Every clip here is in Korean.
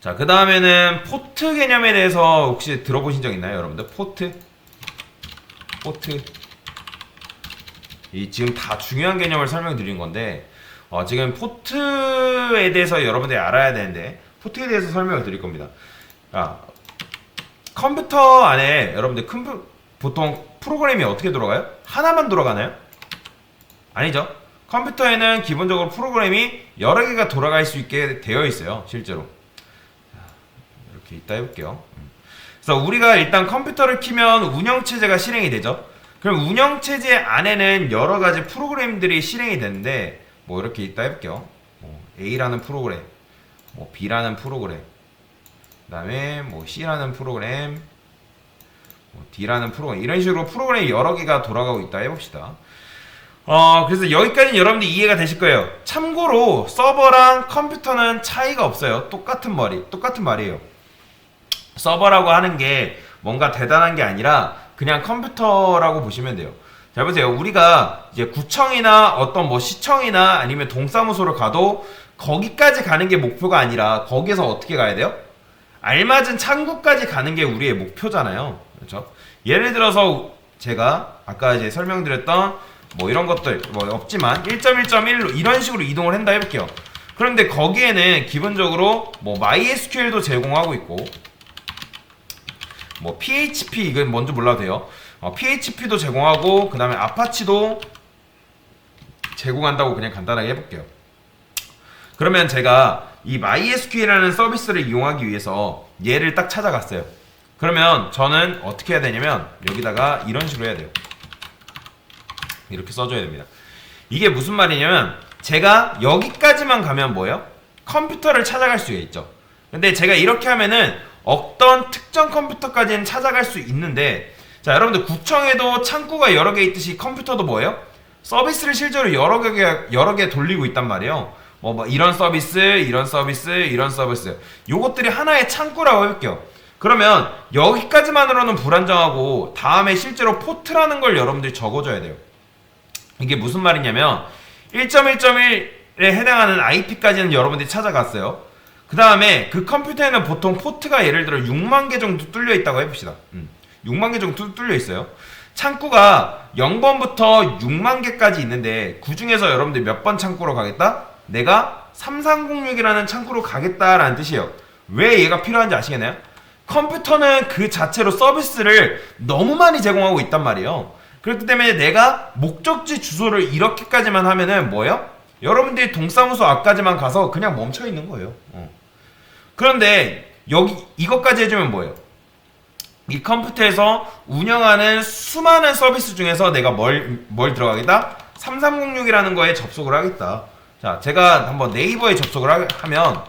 자, 그 다음에는 포트 개념에 대해서 혹시 들어보신 적 있나요, 여러분들? 포트? 포트. 이 지금 다 중요한 개념을 설명드린 건데, 어, 지금 포트에 대해서 여러분들이 알아야 되는데, 포트에 대해서 설명을 드릴 겁니다. 아, 컴퓨터 안에 여러분들 컴퓨, 보통 프로그램이 어떻게 돌아가요? 하나만 돌아가나요? 아니죠. 컴퓨터에는 기본적으로 프로그램이 여러 개가 돌아갈 수 있게 되어 있어요. 실제로. 이따 해볼게요. 음. 그래서 우리가 일단 컴퓨터를 키면 운영체제가 실행이 되죠. 그럼 운영체제 안에는 여러 가지 프로그램들이 실행이 되는데, 뭐 이렇게 이따 해볼게요. 뭐 A라는 프로그램, 뭐 B라는 프로그램, 그 다음에 뭐 C라는 프로그램, 뭐 D라는 프로그램, 이런 식으로 프로그램이 여러 개가 돌아가고 있다 해봅시다. 어, 그래서 여기까지는 여러분들 이해가 되실 거예요. 참고로 서버랑 컴퓨터는 차이가 없어요. 똑같은 말이, 똑같은 말이에요. 서버라고 하는 게 뭔가 대단한 게 아니라 그냥 컴퓨터라고 보시면 돼요. 잘 보세요. 우리가 이제 구청이나 어떤 뭐 시청이나 아니면 동사무소를 가도 거기까지 가는 게 목표가 아니라 거기에서 어떻게 가야 돼요? 알맞은 창구까지 가는 게 우리의 목표잖아요. 그렇죠? 예를 들어서 제가 아까 이제 설명드렸던 뭐 이런 것들 뭐 없지만 1.1.1로 이런 식으로 이동을 한다 해볼게요. 그런데 거기에는 기본적으로 뭐 MySQL도 제공하고 있고 뭐 PHP 이건 뭔지 몰라도 돼요. 어, PHP도 제공하고 그 다음에 아파치도 제공한다고 그냥 간단하게 해볼게요. 그러면 제가 이 MySQL이라는 서비스를 이용하기 위해서 얘를 딱 찾아갔어요. 그러면 저는 어떻게 해야 되냐면 여기다가 이런 식으로 해야 돼요. 이렇게 써줘야 됩니다. 이게 무슨 말이냐면 제가 여기까지만 가면 뭐예요? 컴퓨터를 찾아갈 수가 있죠. 근데 제가 이렇게 하면은 어떤 특정 컴퓨터까지는 찾아갈 수 있는데 자 여러분들 구청에도 창구가 여러 개 있듯이 컴퓨터도 뭐예요? 서비스를 실제로 여러 개 여러 개 돌리고 있단 말이에요. 뭐, 뭐 이런 서비스, 이런 서비스, 이런 서비스. 요것들이 하나의 창구라고 해볼게요. 그러면 여기까지만으로는 불안정하고 다음에 실제로 포트라는 걸 여러분들이 적어줘야 돼요. 이게 무슨 말이냐면 1.1.1에 해당하는 IP까지는 여러분들이 찾아갔어요. 그 다음에 그 컴퓨터에는 보통 포트가 예를 들어 6만 개 정도 뚫려 있다고 해봅시다. 음, 6만 개 정도 뚫려 있어요. 창구가 0번부터 6만 개까지 있는데 그 중에서 여러분들 몇 번 창구로 가겠다? 내가 3306이라는 창구로 가겠다라는 뜻이에요. 왜 얘가 필요한지 아시겠나요? 컴퓨터는 그 자체로 서비스를 너무 많이 제공하고 있단 말이에요. 그렇기 때문에 내가 목적지 주소를 이렇게까지만 하면은 뭐예요? 여러분들이 동사무소 앞까지만 가서 그냥 멈춰 있는 거예요. 어. 그런데 여기 이것까지 해주면 뭐예요? 이 컴퓨터에서 운영하는 수많은 서비스 중에서 내가 뭘, 뭘 들어가겠다? 3306이라는 거에 접속을 하겠다. 자, 제가 한번 네이버에 접속을 하, 면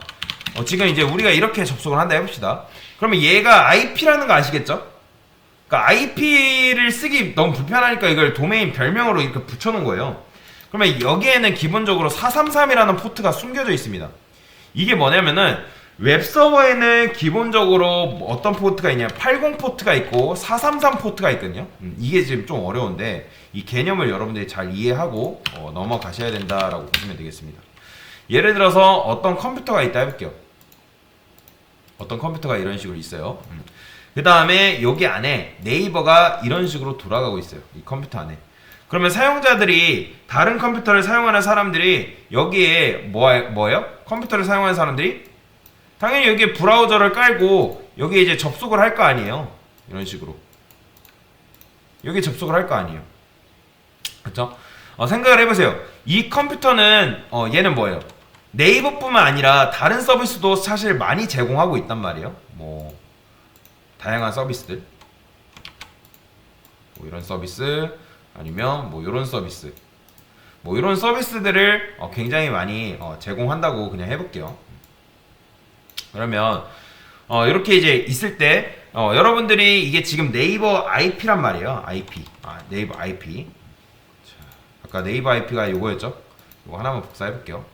어, 지금 이제 우리가 이렇게 접속을 한다 해봅시다. 그러면 얘가 IP라는 거 아시겠죠? 그러니까 IP를 쓰기 너무 불편하니까 이걸 도메인 별명으로 이렇게 붙여놓은 거예요. 그러면 여기에는 기본적으로 433이라는 포트가 숨겨져 있습니다. 이게 뭐냐면은 웹서버에는 기본적으로 뭐 어떤 포트가 있냐 80 포트가 있고 433 포트가 있거든요. 음, 이게 지금 좀 어려운데 이 개념을 여러분들이 잘 이해하고 어, 넘어가셔야 된다라고 보시면 되겠습니다. 예를 들어서 어떤 컴퓨터가 있다 해볼게요. 어떤 컴퓨터가 이런 식으로 있어요. 음. 그 다음에 여기 안에 네이버가 이런 식으로 돌아가고 있어요. 이 컴퓨터 안에. 그러면 사용자들이 다른 컴퓨터를 사용하는 사람들이 여기에 뭐, 뭐예요? 컴퓨터를 사용하는 사람들이 당연히 여기에 브라우저를 깔고 여기에 이제 접속을 할 거 아니에요. 이런 식으로. 여기 접속을 할 거 아니에요. 그렇죠? 어, 생각을 해보세요. 이 컴퓨터는 어, 얘는 뭐예요? 네이버뿐만 아니라 다른 서비스도 사실 많이 제공하고 있단 말이에요. 뭐 다양한 서비스들. 뭐 이런 서비스 아니면 뭐 이런 서비스. 뭐 이런 서비스들을 어, 굉장히 많이 어, 제공한다고 그냥 해볼게요. 그러면 어, 이렇게 이제 있을 때 어, 여러분들이 이게 지금 네이버 IP란 말이에요. IP. 아, 네이버 IP. 자, 아까 네이버 IP가 이거였죠? 이거 하나만 복사해 볼게요.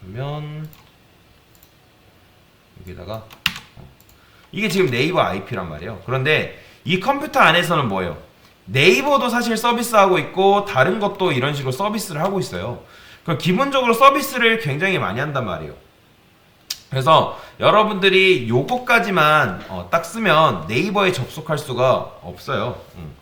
그러면 여기다가 어, 이게 지금 네이버 IP란 말이에요. 그런데 이 컴퓨터 안에서는 뭐예요? 네이버도 사실 서비스하고 있고 다른 것도 이런 식으로 서비스를 하고 있어요. 그럼 기본적으로 서비스를 굉장히 많이 한단 말이에요. 그래서 여러분들이 요거까지만 어, 딱 쓰면 네이버에 접속할 수가 없어요. 음.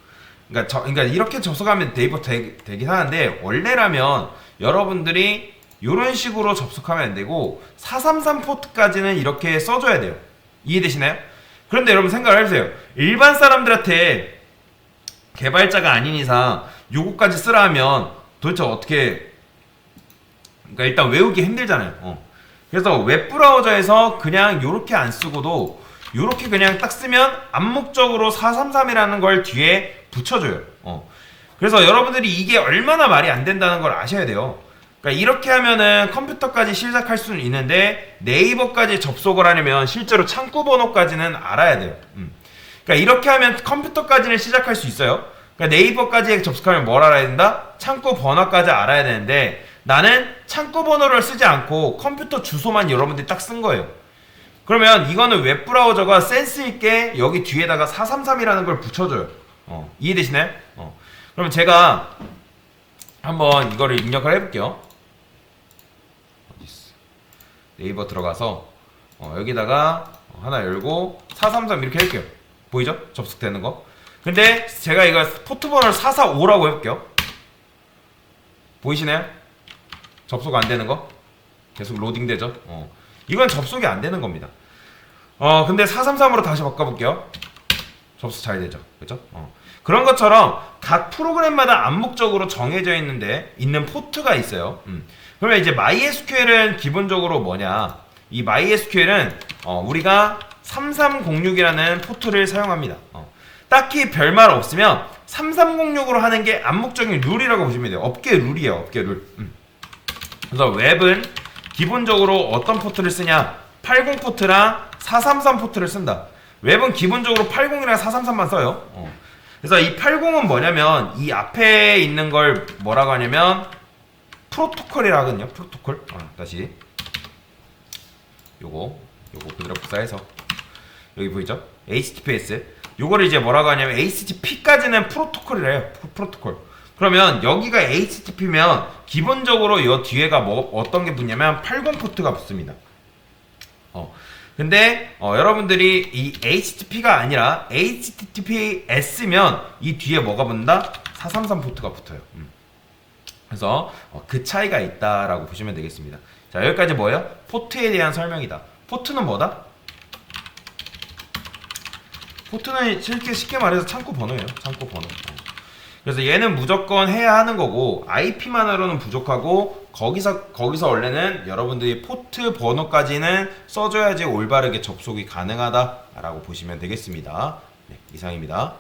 그러니까, 저, 그러니까 이렇게 접속하면 네이버 되, 되긴 하는데 원래라면 여러분들이 이런 식으로 접속하면 안 되고 433 포트까지는 이렇게 써줘야 돼요. 이해되시나요? 그런데 여러분 생각을 해보세요. 일반 사람들한테 개발자가 아닌 이상 요거까지 쓰라 하면 도대체 어떻게 그러니까 일단 외우기 힘들잖아요. 어. 그래서 웹 브라우저에서 그냥 요렇게 안 쓰고도 요렇게 그냥 딱 쓰면 암묵적으로 433이라는 걸 뒤에 붙여줘요. 어. 그래서 여러분들이 이게 얼마나 말이 안 된다는 걸 아셔야 돼요. 그러니까 이렇게 하면은 컴퓨터까지 시작할 수는 있는데 네이버까지 접속을 하려면 실제로 창구 번호까지는 알아야 돼요. 음. 그러니까 이렇게 하면 컴퓨터까지는 시작할 수 있어요. 그러니까 네이버까지 접속하면 뭘 알아야 된다? 창구 번호까지 알아야 되는데 나는 창구 번호를 쓰지 않고 컴퓨터 주소만 여러분들이 딱 쓴 거예요. 그러면 이거는 웹 브라우저가 센스 있게 여기 뒤에다가 433이라는 걸 붙여줘요. 어, 이해되시나요? 어. 그럼 제가 한번 이거를 입력을 해볼게요. 네이버 들어가서 어, 여기다가 하나 열고 433 이렇게 할게요. 보이죠? 접속되는 거. 근데 제가 이거 포트 번호를 445라고 해볼게요. 보이시나요? 접속 안 되는 거? 계속 로딩 되죠? 어. 이건 접속이 안 되는 겁니다. 어, 근데 433으로 다시 바꿔볼게요. 접속 잘 되죠? 그죠? 어. 그런 것처럼 각 프로그램마다 암묵적으로 정해져 있는데 있는 포트가 있어요. 음. 그러면 이제 MySQL은 기본적으로 뭐냐? 이 MySQL은 어, 우리가 3306이라는 포트를 사용합니다. 어. 딱히 별말 없으면 3306으로 하는 게 암묵적인 룰이라고 보시면 돼요. 업계 룰이에요. 업계 룰. 음. 그래서 웹은 기본적으로 어떤 포트를 쓰냐? 80 포트랑 433 포트를 쓴다. 웹은 기본적으로 80이랑 433만 써요. 어. 그래서 이 80은 뭐냐면 이 앞에 있는 걸 뭐라고 하냐면 프로토콜이라 하거든요. 프로토콜. 어, 다시 요거 요거 그대로 복사해서 여기 보이죠? HTTPS. 요거를 이제 뭐라고 하냐면 HTTP까지는 프로토콜이래요. 프로- 프로토콜. 그러면 여기가 HTTP면 기본적으로 요 뒤에가 뭐 어떤 게 붙냐면 80 포트가 붙습니다. 어. 근데 어, 여러분들이 이 HTTP가 아니라 HTTPS면 이 뒤에 뭐가 붙는다? 433 포트가 붙어요. 음. 그래서 어, 그 차이가 있다라고 보시면 되겠습니다. 자 여기까지 뭐예요? 포트에 대한 설명이다. 포트는 뭐다? 포트는 쉽게 쉽게 말해서 창구 번호예요. 창구 번호. 어. 그래서 얘는 무조건 해야 하는 거고 IP만으로는 부족하고 거기서 거기서 원래는 여러분들이 포트 번호까지는 써줘야지 올바르게 접속이 가능하다라고 보시면 되겠습니다. 네, 이상입니다.